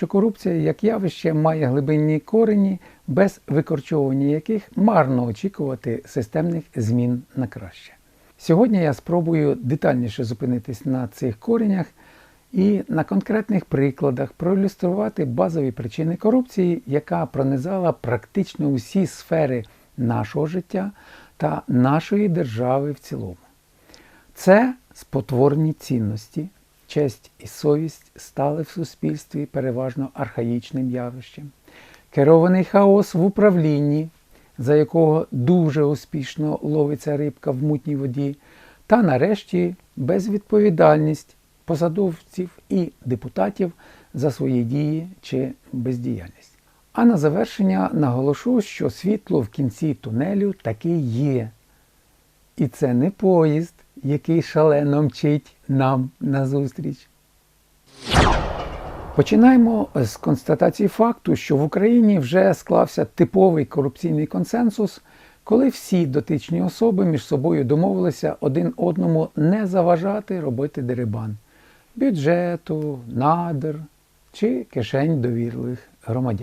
що корупція як явище має глибинні корені, без викорчовування яких марно очікувати системних змін на краще. Сьогодні я спробую детальніше зупинитись на цих коренях і на конкретних прикладах проілюструвати базові причини корупції, яка пронизала практично усі сфери нашого життя та нашої держави в цілому. Це спотворні цінності, честь і совість стали в суспільстві переважно архаїчним явищем, керований хаос в управлінні, за якого дуже успішно ловиться рибка в мутній воді, та нарешті безвідповідальність посадовців і депутатів за свої дії чи бездіяльність. А на завершення наголошу, що світло в кінці тунелю таки є. І це не поїзд, який шалено мчить нам назустріч. Починаємо з констатації факту, що в Україні вже склався типовий корупційний консенсус, коли всі дотичні особи між собою домовилися один одному не заважати робити дерибан бюджету, надр чи кишень довірливих громадян.